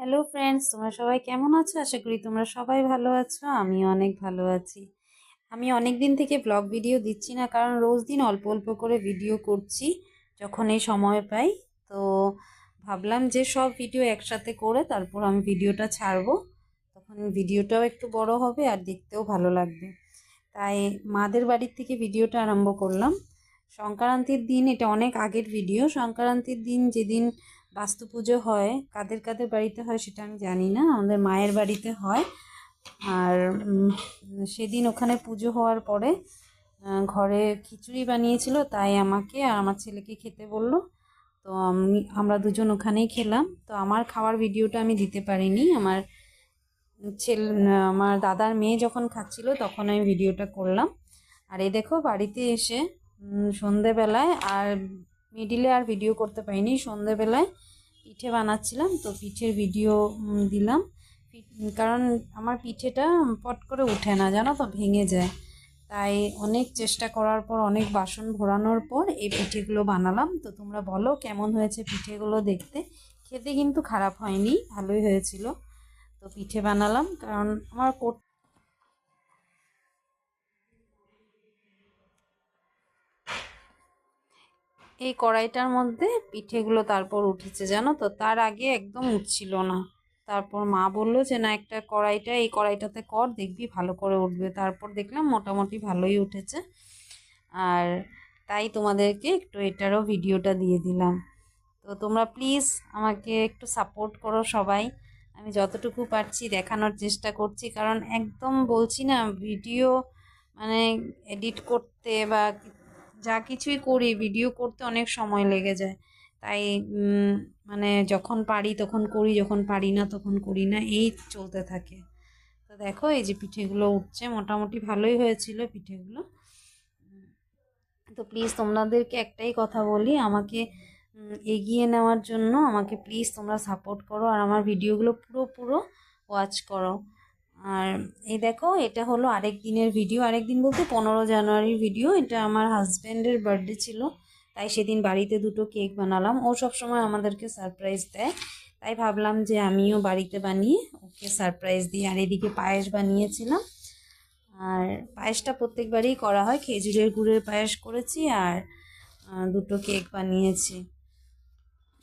Hello friends তোমরা সবাই কেমন আছো? আশা করি তোমরা সবাই ভালো আছো। আমি অনেক ভালো আছি। আমি অনেক দিন থেকে ব্লগ ভিডিও দিচ্ছি না, কারণ রোজ দিন অল্প অল্প করে ভিডিও করছি, যখন এই সময় পাই। তো ভাবলাম যে সব ভিডিও একসাথে করে তারপর আমি ভিডিওটা ছাড়বো। তখন ভিডিওটাও একটু বড় হবে আর দেখতেও ভালো লাগবে। তাই মাদের বাড়ির থেকে ভিডিওটা আরম্ভ করলাম। সংক্রান্তির দিন, এটা অনেক আগের ভিডিও সংক্রান্তির দিন যেদিন বাস্তু পুজো হয়, কাদের কাদের বাড়িতে হয় সেটা আমি জানি না, আমাদের মায়ের বাড়িতে হয়। আর সেদিন ওখানে পুজো হওয়ার পরে ঘরে খিচুড়ি বানিয়েছিল, তাই আমাকে আর আমার ছেলেকে খেতে বলল। তো আমি, আমরা দুজন ওখানেই খেলাম। তো আমার খাওয়ার ভিডিওটা আমি দিতে পারিনি। আমার ছেলে, আমার দাদার মেয়ে যখন খাচ্ছিল তখন আমি ভিডিওটা করলাম। আর এই দেখো বাড়িতে এসে সন্ধেবেলায় আর মিডিলে আর ভিডিও করতে পারিনি, সন্ধেবেলায় পিঠে বানাচ্ছিলাম, তো পিঠের ভিডিও দিলাম। কারণ আমার পিঠেটা পট করে ওঠে না, জানো তো, ভেঙে যায়। তাই অনেক চেষ্টা করার পর, অনেক বাসন ভরানোর পর এই পিঠেগুলো বানালাম। তো তোমরা বলো, কেমন হয়েছে পিঠেগুলো দেখতে? খেতে কিন্তু খারাপ হয়নি, ভালোই হয়েছিল। তো পিঠে বানালাম, কারণ আমার এই কড়াইটার মধ্যে পিঠেগুলো তারপর উঠেছে, জানো তো? তার আগে একদম উঠছিল না। তারপর মা বলল যে, না, একটা কড়াইটা, এই কড়াইটাতে কর, দেখবি ভালো করে উঠবে। তারপর দেখলাম মোটামুটি ভালোই উঠেছে। আর তাই তোমাদেরকে একটু এটারও ভিডিওটা দিয়ে দিলাম। তো তোমরা প্লিজ আমাকে একটু সাপোর্ট করো সবাই। আমি যতটুকু পারছি দেখানোর চেষ্টা করছি, কারণ একদম বলছি না, ভিডিও মানে এডিট করতে বা যা কিছুই করি ভিডিও করতে অনেক সময় লেগে যায়। তাই মানে যখন পারি তখন করি, যখন পারি না তখন করি না, এই চলতে থাকে। তো দেখো, এই যে পিঠেগুলো উঠছে, মোটামুটি ভালোই হয়েছিল পিঠেগুলো। তো প্লিজ তোমাদেরকে একটাই কথা বলি, আমাকে এগিয়ে নেওয়ার জন্য আমাকে প্লিজ তোমরা সাপোর্ট করো আর আমার ভিডিওগুলো পুরো পুরো ওয়াচ করো। আর এই দেখো, এটা হলো আরেক দিনের ভিডিও আরেক দিন বলতে পনেরো জানুয়ারির ভিডিও এটা আমার হাজব্যান্ডের বার্থডে ছিল। তাই সেদিন বাড়িতে দুটো কেক বানালাম। ও সব সময় আমাদেরকে সারপ্রাইজ দেয়। তাই ভাবলাম যে আমিও বাড়িতে বানিয়ে ওকে সারপ্রাইজ দিই। আর এদিকে পায়েস বানিয়েছিলাম। আর পায়েসটা প্রত্যেকবারই করা হয়। খেজুরের গুড়ের পায়েস করেছি আর দুটো কেক বানিয়েছি।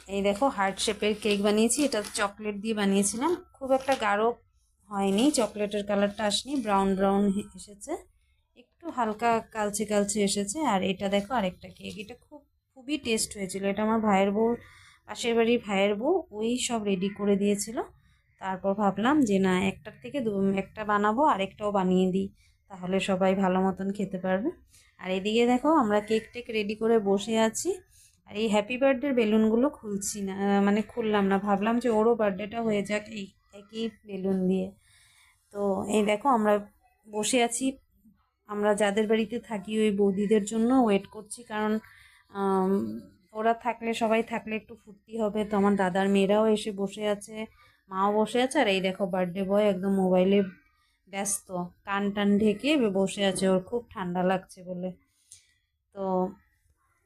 এই দেখো হার্ট শেপের কেক বানিয়েছি। এটা চকলেট দিয়ে বানিয়েছিলাম। খুব একটা গাঢ় হয়নি, চকলেটের কালারটা আসেনি, ব্রাউন ব্রাউন এসেছে। একটু হালকা কালচে কালচে এসেছে, আর এটা দেখো আরেকটা কেক এটা খুব, খুবই টেস্ট হয়েছিল। এটা আমার ভাইয়ের বউ, পাশের বাড়ির ভাইয়ের বউ, ওই সব রেডি করে দিয়েছিল। তারপর ভাবলাম যে না, একটার থেকে দু, একটা বানাবো, আরেকটাও বানিয়ে দিই। তাহলে সবাই ভালো মতন খেতে পারবে। আর এদিকে দেখো, আমরা কেক টেক রেডি করে বসে আছি। আর এই হ্যাপি বার্থডের বেলুনগুলো খুলছি না মানে খুললাম না। ভাবলাম যে ওরও বার্থডেটা হয়ে যাক এই একই বেলুন দিয়ে। তো এই দেখো, আমরা বসে আছি। আমরা যাদের বাড়িতে থাকি, ওই বৌদিদের জন্য ওয়েট করছি, কারণ ওরা থাকলে, সবাই থাকলে একটু ফুর্তি হবে। তো আমার দাদার মেয়েরাও এসে বসে আছে, মাও বসে আছে, আর এই দেখো বার্থডে বয় একদম মোবাইলে ব্যস্ত। কান টান ঢেকে বসে আছে, ওর খুব ঠান্ডা লাগছে বলে। তো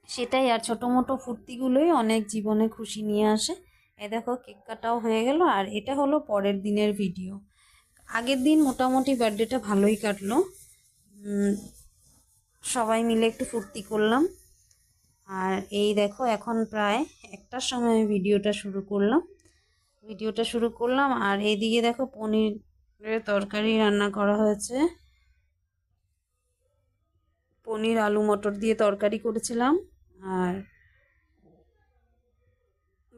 সেটাই, আর ছোটো মোটো ফুর্তিগুলোই অনেক জীবনে খুশি নিয়ে আসে। এ দেখো, কেক কাটাও হয়ে গেল, আর এটা হলো পরের দিনের ভিডিও আগের দিন মোটামুটি বার্থডেটা ভালোই কাটলো। সবাই মিলে একটু ফুর্তি করলাম। আর এই দেখো, এখন প্রায় একটার সময় ভিডিওটা শুরু করলাম। ভিডিওটা শুরু করলাম, আর এইদিকে দেখো পনিরের তরকারি রান্না করা হয়েছে। পনির, আলু, মটর দিয়ে তরকারি করেছিলাম। আর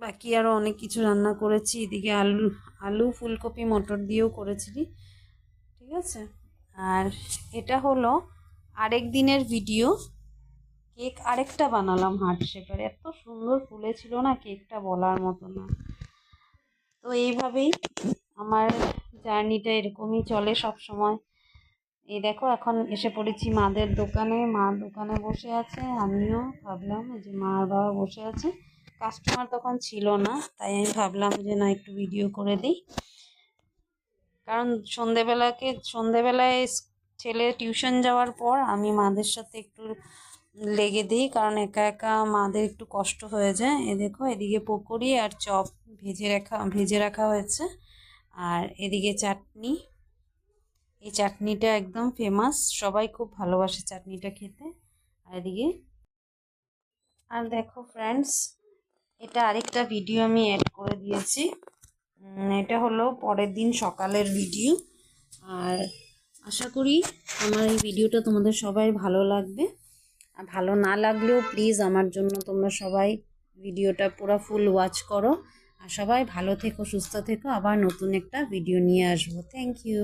বাকি আরও অনেক কিছু রান্না করেছি। এদিকে আলু আলু, ফুলকপি, মটর দিয়েও করেছিলি। ঠিক আছে? আর এটা হলো আরেক দিনের ভিডিও। কেক আরেকটা বানালাম হার্ট শেপের। এত সুন্দর ফুলেছিল না কেকটা বলার মতো না। তো এইভাবেই আমার জার্নিটা এরকমই চলে সব সময় এই দেখো, এখন এসে পড়েছি মাদের দোকানে। মা দোকানে বসে আছে, আমিও ভাবলাম যে মা বাবা বসে আছে কাস্টমার তখন ছিল না, তাই আমি ভাবলাম যে না একটু ভিডিও করে দিই। কারণ সন্ধেবেলাকে, সন্ধেবেলায় ছেলে টিউশন যাওয়ার পর আমি মাদের সাথে একটু লেগে দিই, কারণ একা একা মাদের একটু কষ্ট হয়ে যায়। এ দেখো, এদিকে পকোড়ি আর চপ ভেজে রাখা ভেজে রাখা হয়েছে। আর এদিকে চাটনি। এই চাটনিটা একদম ফেমাস সবাই খুব ভালোবাসে চাটনিটা খেতে। আর এদিকে আর দেখো ফ্রেন্ডস এটা আরেকটা ভিডিও আমি অ্যাড করে দিয়েছি। এটা হলো পরের দিন সকালের ভিডিও আর আশা করি আমার এই ভিডিওটা তোমাদের সবাই ভালো লাগবে। আর ভালো না লাগলেও প্লিজ আমার জন্য তোমরা সবাই ভিডিওটা পুরো ফুল ওয়াচ করো। আর সবাই ভালো থেকো, সুস্থ থেকো। আবার নতুন একটা ভিডিও নিয়ে আসব। Thank you